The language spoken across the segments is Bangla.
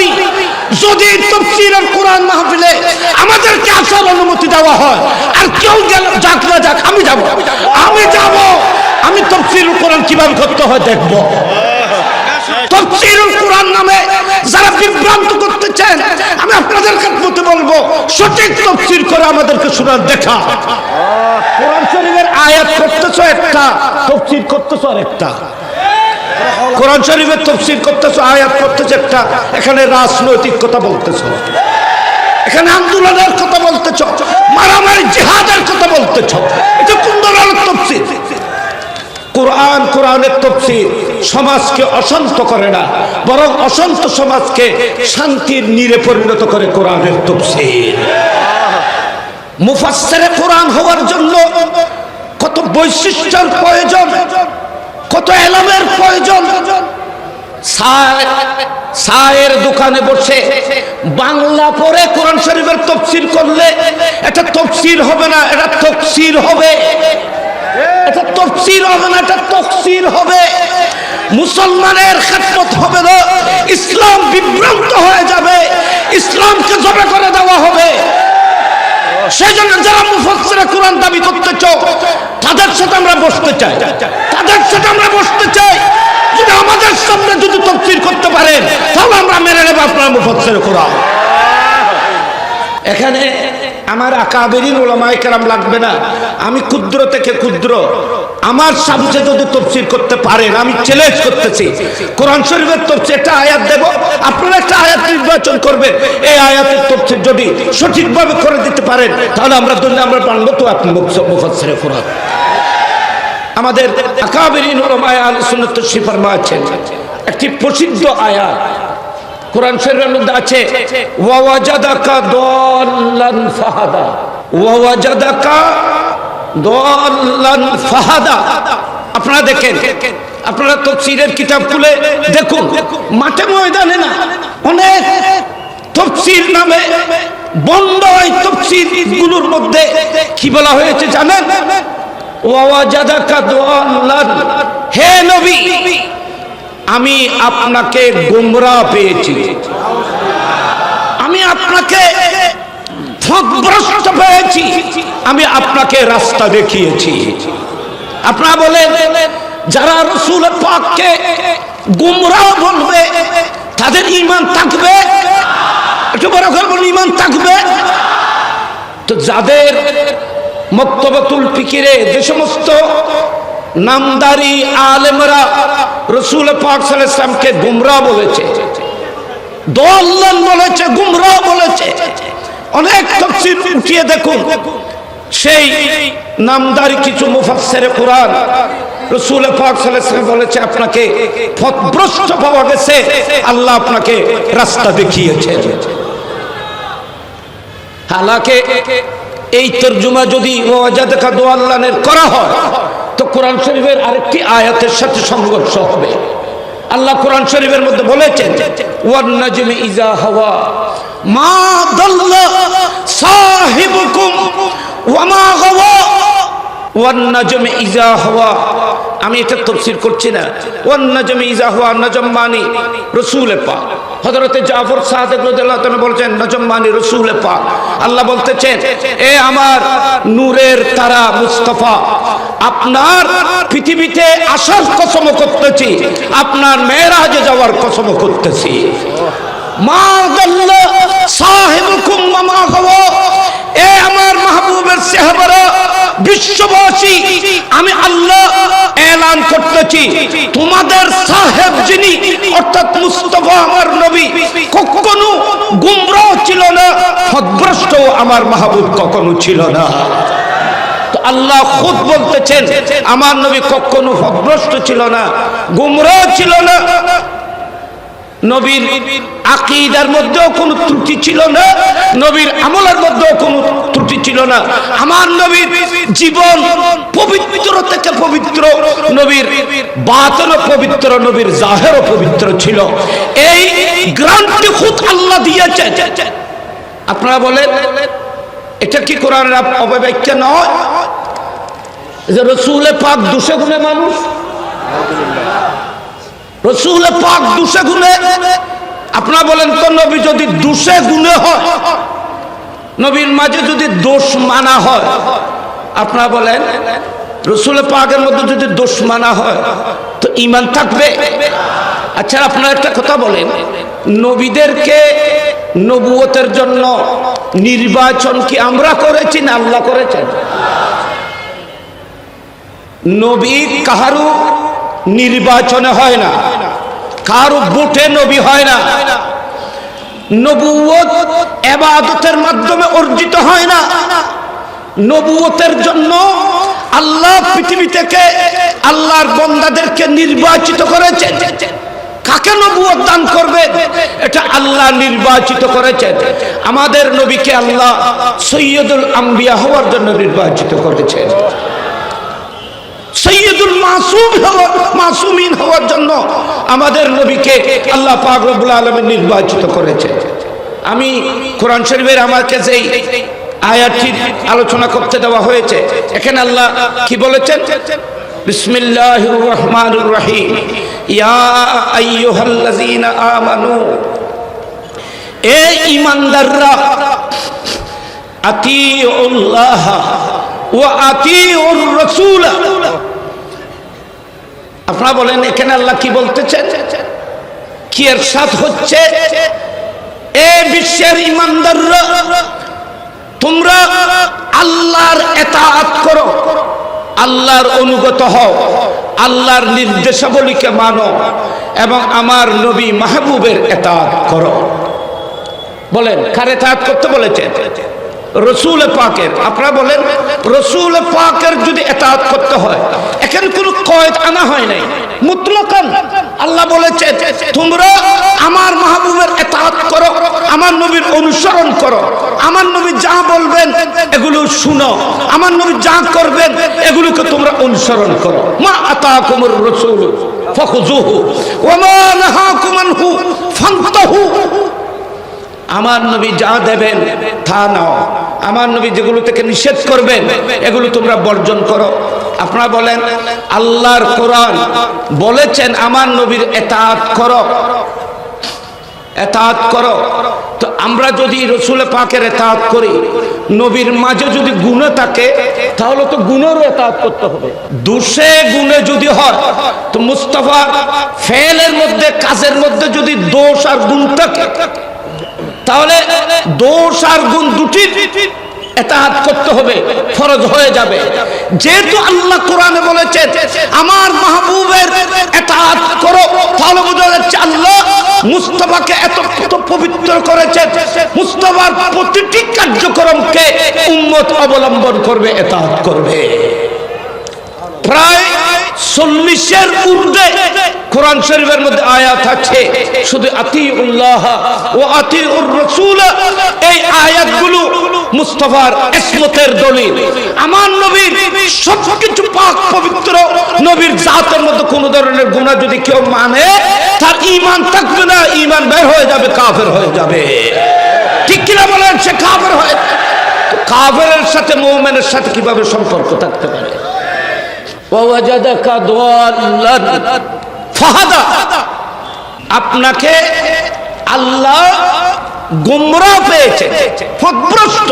নবী যদি তফসিরের কোরআন মাহফিলে আমাদেরকে আসার অনুমতি দেওয়া হয়, আর কেউ গেল, যাক না যাক, আমি যাব। আমি যাব, আমি তফসিরুল কোরআন কীভাবে করতে হয় দেখব। তফসিরুল কোরআন নামে যারা বিভ্রান্ত করতে চান আমি আপনাদের মতে বলব, সঠিক তফসির করে আমাদেরকে শোনার দেখা। কোরআন শরীফের আয়াত করতেছো একটা, তফসির করতেছো আরেকটা। কোরআন শরীফের তফসির করতেছো, আয়াত করতেছো একটা, এখানে রাজনৈতিক কথা বলতেছো। এখানে আন্দোলনের কথা বলতেছ, মারামারি জিহাদের কথা বলতেছ। এটা কোন ধরনের কোরআন কোরআনের তফসির সমাজকে অশান্ত করে না, বরং অশান্ত সমাজকে শান্তির নীরে পরিণত করে কোরআনের তফসির মুফাসসিরে কোরআন হওয়ার জন্য কত বৈশিষ্ট্যের প্রয়োজন? কত এলামের প্রয়োজন? সায়- সায়ের দোকানে বসে বাংলা পড়ে কোরআন শরীফের তফসির করলে এটা তফসির হবে না, এটা তফসির হবে। এটা তফসির হবে না, এটা তফসির হবে। মুসলমানের খেদমত হবে না, ইসলাম বিভ্রান্ত হয়ে যাবে, ইসলামকে জবে করে দেওয়া হবে। সেই জন্য যারা মুফসিরে কোরআন দাবি করতে চাও তাদের সাথে আমরা বসতে চাই। তাদের সাথে আমরা বসতে চাই। যদি আমাদের সামনে যদি তফসির করতে পারেন, তাহলে আমরা মেনে নেব আপনার মুফসের কোরআন। এখানে আমার আকাবেরিন ওলামায় কেরাম লাগবে না। আমি ক্ষুদ্র থেকে ক্ষুদ্র। আমার সামনে যদি তফসির করতে পারেন, আমি চ্যালেঞ্জ করতেছি। কোরআন শরীফের তফসির একটা আয়াত দেব, আপনারা একটা আয়াত নির্বাচন করবেন। এই আয়াতের তফসির যদি সঠিকভাবে করে দিতে পারেন, তাহলে আমরা দুনিয়া, আমরা পারব তো আপনি মুফাসসিরে কোরআন আমাদের আকাবেরিন ওলামায় আল সুন্নাত শিফারমা আছেন একটি প্রসিদ্ধ আয়াত, কোরআন শরীফের মধ্যে আছে ওয়াওয়াজাদাকা দাল্লান ফাহাদা ওয়াওয়াজাদাকা দাল্লান আপনারা দেখেন, আপনারা তফসিরের কিতাব খুলে দেখুন, মাঠে ময়দানে না, অনেক তফসির নামে বন্ধ এই তফসিরগুলোর মধ্যে কি বলা হয়েছে জানেন? হে নবী, আমি আপনাকে গোমরা পেয়েছি। আমি আপনাকে ভ্রষ্ট আমি আপনাকে রাস্তা দেখিয়েছি। আপনারা বলেন, যারা রসুল পাককে গুমরা বলবে, তাদের ইমান থাকবে? একটু বড় করে ইমান থাকবে? তো যাদের মক্তবতুল ফিকিরে যে সমস্ত নামদারি আলেমরা রসুল পাক সালামকে গুমরা বলেছে দল্লান বলেছে গুমরা বলেছে, অনেক তফসির উঠিয়ে দেখুন। সেই নামদারি কিছু মুফাসসিরে কোরআন বলেছে, আপনাকে আল্লাহ আপনাকে রাস্তা দেখিয়েছে। হালাকে এই তর্জমা যদি করা হয়, তো কোরআন আরেকটি আয়াতের সাথে সংঘর্ষ হবে। আল্লাহ কোরআন শরীফের মধ্যে বলেছেন ইজা হাওয়া, মা সাহিবুকুম ওয়া মা গাওয়া ওয়ান নাজমি ইজা হাওয়া আমি এটা তফসির করছি না। ওয়ান নাজমি ইজা হাওয়া নাজম রসুল পাক। হযরতে জাফর সাদেক রাদিয়াল্লাহু বলছেন, নাজম রসুল পাক। আল্লাহ বলতেছেন, এ আমার নূরের তারা মুস্তাফা, আপনার পৃথিবীতে আসার কসম করতেছি, আপনার মেয়েরাজে যাওয়ার কসম করতেছি। মা সাহিবুকুম ওয়া মা গাওয়া এ আমার মাহবুবের সাহাবারা বিশ্ববাসী, আমি আল্লাহ এলান করতেছি। তোমাদের সাহেব যিনি, অর্থাৎ মুস্তফা আমার নবী, কখনো গুমরাহ ছিল না সদ্ভ্রষ্ট আমার মাহবুব কখনো ছিল না। আল্লাহ খুদ বলতেছেন, আমার নবী কখনো ভগ্রস্ত ছিল না, গুমরাহ ছিল না নবীর আকিদার মধ্যেও কোনো ত্রুটি ছিল না, নবীর আমলের মধ্যেও কোনো ত্রুটি ছিল না। আমার নবীর জীবন পবিত্র থেকে পবিত্র, নবীর বাতনও পবিত্র, নবীর জাহেরও পবিত্র ছিল। এই গ্রান্টি খুদ আল্লাহ দিয়েছে। আপনারা বলেন, এটা কি কোরআনের অপব্যাখ্যা নয়? যে রসুলে পাক দুশো গুণে মানুষ? রসুল পাক দুশে গুণে। আপনারা বলেন তো নবী যদি দোষে গুণে হয়, নবীর মাঝে যদি দোষ মানা হয়, আপনারা বলেন রসুল পাকের মধ্যে যদি দোষ মানা হয়, তো ইমান থাকবে। আচ্ছা আপনারা একটা কথা বলেন, নবীদেরকে নবুয়তের জন্য নির্বাচন কি আমরা করেছি না আল্লাহ করেছেন? নবী কাহারু নির্বাচনে হয় না। কারও বুটে নবী হয় না। নবুয়ত এবাদতের মাধ্যমে অর্জিত হয় না। নবুয়তের জন্য আল্লাহ পৃথিবী থেকে আল্লাহর বন্দাদেরকে নির্বাচিত করেছেন। কাকে নবুয়ত দান করবে? এটা আল্লাহ নির্বাচিত করেছেন। আমাদের নবীকে আল্লাহ সৈয়দুল আম্বিয়া হওয়ার জন্য নির্বাচিত করেছেন। সৈয়দুল মাসুম হওয়ার মাসুমিন হওয়ার জন্য আমাদের নবীকে আল্লাহ পাক রব্বুল আলামিন নির্বাচিত করেছে। আমি কোরআন শরীফের আমার কাছে আয়াতটির আলোচনা করতে দেওয়া হয়েছে, এখানে আল্লাহ কি বলেছেন? বিসমিল্লাহির রহমানির রহিম। ইয়া আইয়ুহাল্লাযীনা আমানু, এ ঈমানদাররা, আতিউল্লাহ ওয়া আতিউর রাসূল। আপনারা বলেন, এখানে আল্লাহ কি বলতেছেন? কি এর সাথ হচ্ছে? এ বিশ্বের ইমানদাররা, তোমরা আল্লাহর এতাআত করো, আল্লাহর অনুগত হও, আল্লাহর নির্দেশাবলীকে মানো এবং আমার নবী মাহবুবের এতাআত করো। বলেন, কার এতাআত করতে বলেছেন? রসুল পাকের, আপনারা বলেন, রসুল পাকের যদি এতাত করতে হয়, এখানে কোনো কয়েদ আনা হয় নাই। মুতলকান, আল্লাহ বলেছেন তোমরা আমার মাহবুবের এতাত করো, আমার নবীর অনুসরণ করো। আমার নবী যা বলবেন, এগুলো শুনো। আমার নবী যা করবেন, এগুলোকে তোমরা অনুসরণ করো। মা আতা কুমর রসুল ফখুজুহু ওমা নাহাকুম আনহু, ফান্তাহু। আমার নবী যা দেবেন, তা নাও। আমার নবী যেগুলো থেকে নিষেধ করবেন এগুলো তোমরা বর্জন করো। আপনারা বলেন, আল্লাহর কোরআন বলেছেন আমার নবীর এতাত করো। এতাত করো। তো আমরা যদি রসুল পাকের এতাত করি, নবীর মাঝে যদি গুণে থাকে, তাহলে তো গুণেরও এতাত করতে হবে। দুষে গুণে যদি হয়, তো মুস্তফা ফেলের মধ্যে, কাজের মধ্যে যদি দোষ আর গুণ থাকে তাহলে দোষ আর গুণ দুটি এতাহাত করতে হবে, ফরজ হয়ে যাবে। আল্লাহ আমার করো। আল্লাহ মুস্তফাকে এত পবিত্র প্রতিটি কার্যক্রমকে উম্মত অবলম্বন করবে, এতাহাত করবে। প্রায় চল্লিশের ঊর্ধ্বে কোরআন শরীফের মধ্যে আয়াত আছে। শুধু আতি উল্লাহ ও আতি উর রসুল এই আয়াতগুলো মুস্তফার ইসমতের দলিল। আমার নবীর সবকিছু পাক পবিত্র নবীর জাতের মধ্যে কোন ধরনের গুণা যদি কেউ মানে তার ইমান থাকবে না ইমান বের হয়ে যাবে, কাফের হয়ে যাবে। ঠিক কিনা বলেন, সে কাফের হয়। কাফের সাথে মোমেনের সাথে কীভাবে সম্পর্ক থাকতে পারে? আপনাকে আল্লাহ গুমরা পেয়েছে, পথভ্রষ্ট।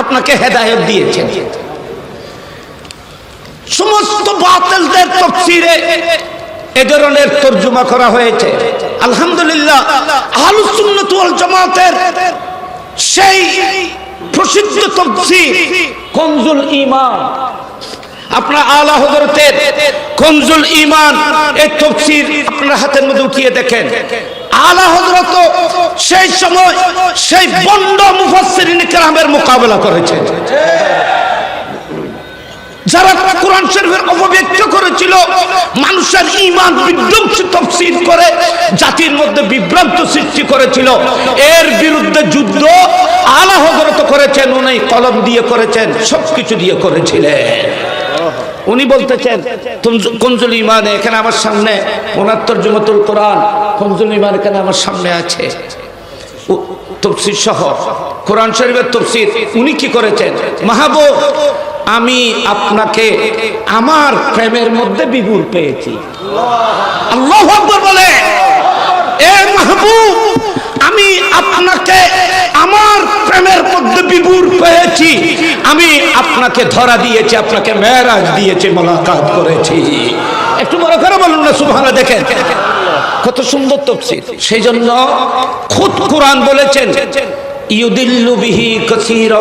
আপনাকে হেদায়ত দিয়েছেন সমস্ত বাতিলদের তফসিরে এ ধরনের তর্জমা করা হয়েছে। আলহামদুলিল্লাহ, আহলুস সুন্নাত ওয়াল জামাতের সেই প্রসিদ্ধ তফসির কনজুল ঈমান আপনার আলা হজরতের কনজুল ইমান এই তফসির আপনার হাতের মধ্যে উঠিয়ে দেখেন। আলা হজরত সেই সময় সেই বন্ড মুফাসসিরিন কেরামের মোকাবেলা করেছে যারা কোরআন শরীফের অপব্যক্ত করেছিল, মানুষের ইমান বিধ্বংসী তফসিল করে, জাতির মধ্যে বিভ্রান্ত সৃষ্টি করেছিল। এর বিরুদ্ধে যুদ্ধ আলা হজরত করেছেন উনি কলম দিয়ে করেছেন, সবকিছু দিয়ে করেছিলেন। উনি বলতেছেন কঞ্জুল ইমান এখানে আমার সামনে? ওনার তর্জমাতুল কোরআন কঞ্জুল ইমান এখানে আমার সামনে আছে? তফসির সহ। কোরআন শরীফের তফসির। উনি কি করেছেন? মাহবুব, আমি আপনাকে আমার প্রেমের মধ্যে বিভুর পেয়েছি। আল্লাহ বলে, এ মাহবুব নূর আমি আপনাকে ধরা দিয়েছি, আপনাকে মেয়ারাজ দিয়েছি, মোলাকাত করেছি। একটু বড় করে বলুন না সুভানা দেখেন। কত সুন্দর তফসির সেই জন্য খুদ কোরআন বলেছেন, ইউদিল্লু বিহি কাসীরা